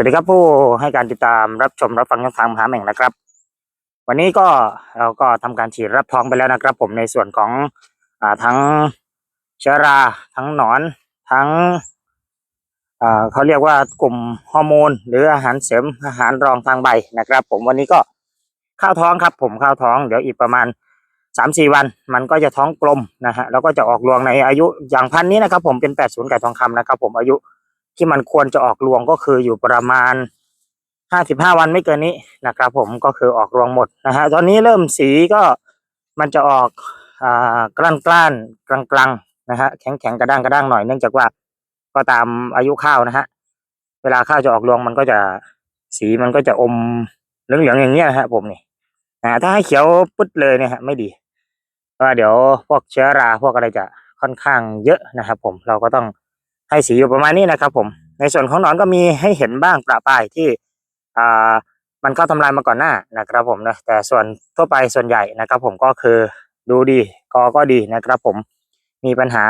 วัสดีครับผู้ให้การติดตามรับชมรับฟังช่องทางมหาแห่งนะครับ วันนี้ก็เราก็ทำการฉีดรับท้องไปแล้วนะครับ ผมในส่วนของอ่าทั้งเชื้อรา ทั้งหนอน ทั้งอ่าเขาเรียกว่ากลุ่มฮอร์โมน หรืออาหารเสริมอาหารรองทางใบนะครับ ผมวันนี้ก็ข้าวท้องครับ ผมข้าวท้องเดี๋ยวอีกประมาณสามสี่วัน มันก็จะท้องกลมนะฮะแล้วก็จะออกรวงในอายุอย่างพันนี้นะครับ ผมเป็นแปดศูนย์ไก่ทองคำนะครับ ผมอายุ ที่มันควรจะออกรวงก็คืออยู่ประมาณห้าสิบห้าวันไม่เกินนี้นะครับผมก็คือออกรวงหมดนะฮะตอนนี้เริ่มสีก็มันจะออกอ่ากล้านกล้านกลางกลางๆนะฮะแข็งแข็งกระด้างกระด้างหน่อยเนื่องจากว่าก็ตามอายุข้าวนะฮะเวลาข้าวจะออกรวงมันก็จะสีมันก็จะอมเหลืองๆอย่างเงี้ยนะฮะผมนี่นะถ้าให้เขียวปึ๊ดเลยเนี่ยฮะไม่ดีเพราะว่าเดี๋ยวพวกเชื้อราพวกอะไรจะค่อนข้างเยอะนะครับผมเราก็ต้อง ให้สีอยู่ประมาณนี้นะครับ ผม ในส่วนของหนอนก็มีให้เห็นบ้างประปายที่อ่ามันเข้าทำลายมาก่อนหน้านะครับ ผมนะแต่ส่วนทั่วไปส่วนใหญ่นะครับ ผมก็คือดูดีกอก็ดีนะครับ ผมมีปัญหา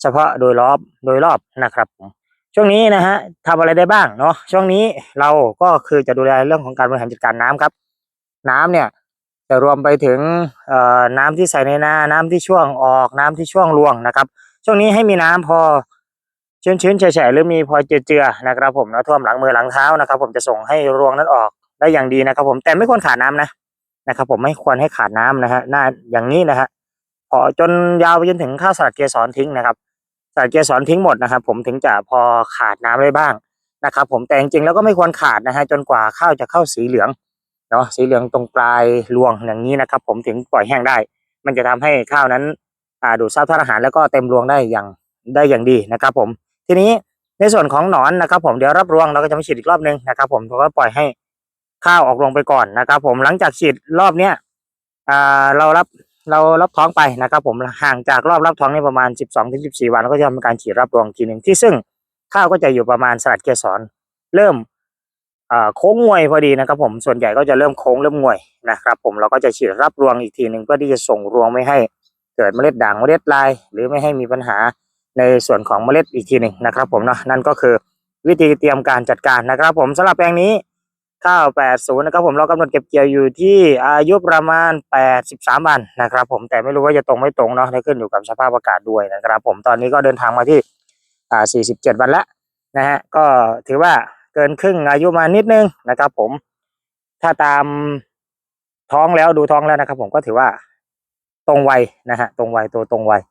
เฉพาะโดยรอบโดยรอบนะครับผมช่วงนี้นะฮะทำอะไรได้บ้างเนาะช่วงนี้เราก็คือจะดูแลเรื่องของการบริหารจัดการน้ำครับ น้ำเนี่ยจะรวมไปถึงน้ำที่ใส่ในนาน้ำที่ช่วงออกน้ำที่ช่วงรวงนะครับ ช่วงนี้ให้มีน้ำพอ ชื้นๆแฉะๆหรือมีพอเจือๆนะครับ ผมนะท่วมหลังมือหลังเท้านะครับ ผมจะส่งให้รวงนั้นออกได้อย่างดีนะครับ ผมแต่ไม่ควรขาดน้ำนะนะครับ ผมไม่ควรให้ขาดน้ำนะฮะหน้าอย่างนี้นะฮะพอจนยาวไปจนถึงข้าวสลัดเกสรทิ้งนะครับสลัดเกสรทิ้งหมดนะครับ ผมถึงจะพอขาดน้ำได้บ้างนะครับ ผมแต่จริงๆแล้วก็ไม่ควรขาดนะฮะจนกว่าข้าวจะเข้าสีเหลืองเนาะสีเหลืองตรงปลายรวงอย่างนี้นะครับ ผมถึงปล่อยแห้งได้ มันจะทำให้ข้าวนั้นอ่าดูดซับธาตุอาหารแล้วก็เต็มรวงได้อย่างได้อย่างดีนะครับ ผม ทีนี้ในส่วนของหนอนนะครับ ผมเดี๋ยวรับรวงเราก็จะมาฉีดอีกรอบนึงนะครับ ผมเราก็ปล่อยให้ข้าวออกรวงไปก่อนนะครับ ผมหลังจากฉีดรอบเนี้ยเรารับเรารับท้องไปนะครับ ผมห่างจากรอบรับท้องนี่ประมาณ 12ถึง14 วันเราก็จะทำการฉีดรับรวงทีหนึ่งที่ซึ่งข้าวก็จะอยู่ประมาณสลัดเกสรเริ่มโค้งงวยพอดีนะครับ ผมส่วนใหญ่ก็จะเริ่มโค้งเริ่มงวยนะครับ ผมเราก็จะฉีดรับรวงอีกทีหนึ่งเพื่อที่จะส่งรวงไม่ให้เกิดเมล็ดด่างเมล็ดลาย หรือไม่ให้มีปัญหา ในส่วนของเมล็ดอีกทีหนึ่งนะครับ ผมเนาะนั่นก็คือวิธีเตรียมการจัดการนะครับ ผมสำหรับแปลงนี้ข้าว80นะครับผมเรากำหนดเก็บเกี่ยวอยู่ที่อายุประมาณ 83 วันนะครับ ผมแต่ไม่รู้ว่าจะตรงไม่ตรงเนาะขึ้นอยู่กับสภาพอากาศด้วยนะครับ ผมตอนนี้ก็เดินทางมาที่อ่า47 วันแล้วนะฮะก็ถือว่าเกินครึ่งอายุมานิดนึงนะครับ ผมถ้าตามท้องแล้วดูท้องแล้วนะครับ ผมก็ถือว่าตรงวัยนะฮะตรงวัยตัวตรงวัย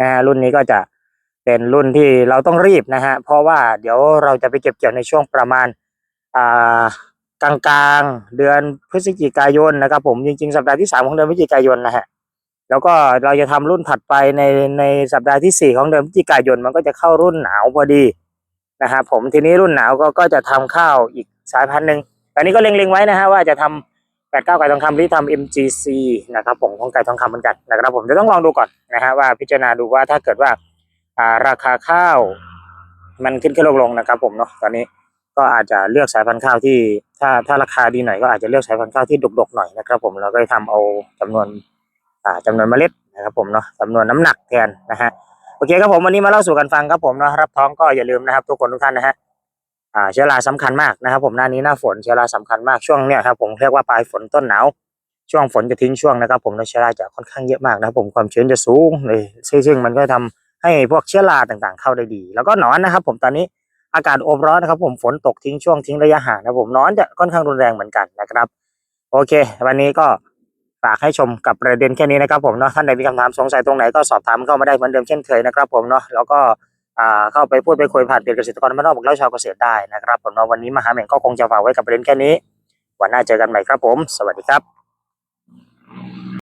นะฮะรุ่นนี้ก็จะ เป็นรุ่นที่เราต้องรีบนะฮะเพราะว่าเดี๋ยวเราจะไปเก็บเกี่ยวในช่วงประมาณกลางกลางๆเดือนพฤศจิกายนนะครับ ผมจริงๆสัปดาห์ที่สามของเดือนพฤศจิกายนนะฮะแล้วก็เราจะทำรุ่นถัดไปในในสัปดาห์ที่สี่ของเดือนพฤศจิกายนมันก็จะเข้ารุ่นหนาวพอดีนะฮะผมทีนี้รุ่นหนาวก็ก็จะทำข้าวอีกสายพันธุ์หนึ่งตอนนี้ก็เล็งๆไว้นะฮะว่าจะทำแปดเก้าไก่ทองคำที่ทำ MGC นะครับผมของไก่ทองคำเหมือนกันนะครับผมเดี๋ยวต้องลองดูก่อนนะฮะว่าพิจารณาดูว่าถ้าเกิดว่า อ่าราคาข้าว มันขึ้นขึ้นลงลงนะครับผมเนาะตอนนี้ก็อาจจะเลือกสายพันธุ์ข้าวที่ ถ้าถ้าราคาดีหน่อยก็อาจจะเลือกสายพันธุ์ข้าวที่ดกๆหน่อยนะครับ ผมเราก็ทำเอาจำนวนอ่าจำนวนเมล็ดนะครับผมเนาะจำนวนน้ำหนักแทนนะฮะโอเคครับผมวันนี้มาเล่าสู่กันฟังครับผมเนาะรับท้องก็อย่าลืมนะครับ ทุกคนทุกท่านนะฮะอ่าเชื้อราสำคัญมากนะครับ ผมหน้านี้หน้าฝนเชื้อราสำคัญมากช่วงเนี้ยครับผมเรียกว่าปลายฝนต้นหนาวช่วงฝนจะทิ้งช่วงนะครับ ผมแล้วเชื้อราจะค่อนข้างเยอะมากนะครับผมความชื้นจะสูงเลยซึ่งซึ่งมันก็ทำ ให้พวกเชื้อราต่างๆ เข้าได้ดี แล้วก็หนอนนะครับ ผมตอนนี้อากาศอบร้อนนะครับ ผมฝนตกทิ้งช่วงทิ้งระยะห่างนะผมนอนจะค่อนข้างรุนแรงเหมือนกันนะครับ โอเค วันนี้ก็ฝากให้ชมกับประเด็นแค่นี้นะครับ ผมเนาะท่านใดมีคำถามสงสัยตรงไหนก็สอบถามเข้ามาได้เหมือนเดิมเช่นเคยนะครับ ผมเนาะแล้วก็อ่าเข้าไปพูดไปคุยผ่านเพจเกษตรกรบ้านอกบอกเล่าชาวเกษตรได้นะครับ ผมเนาะวันนี้มหาแห่งก็คงจะฝากไว้กับประเด็นแค่นี้ วันหน้าเจอกันใหม่ครับผม สวัสดีครับ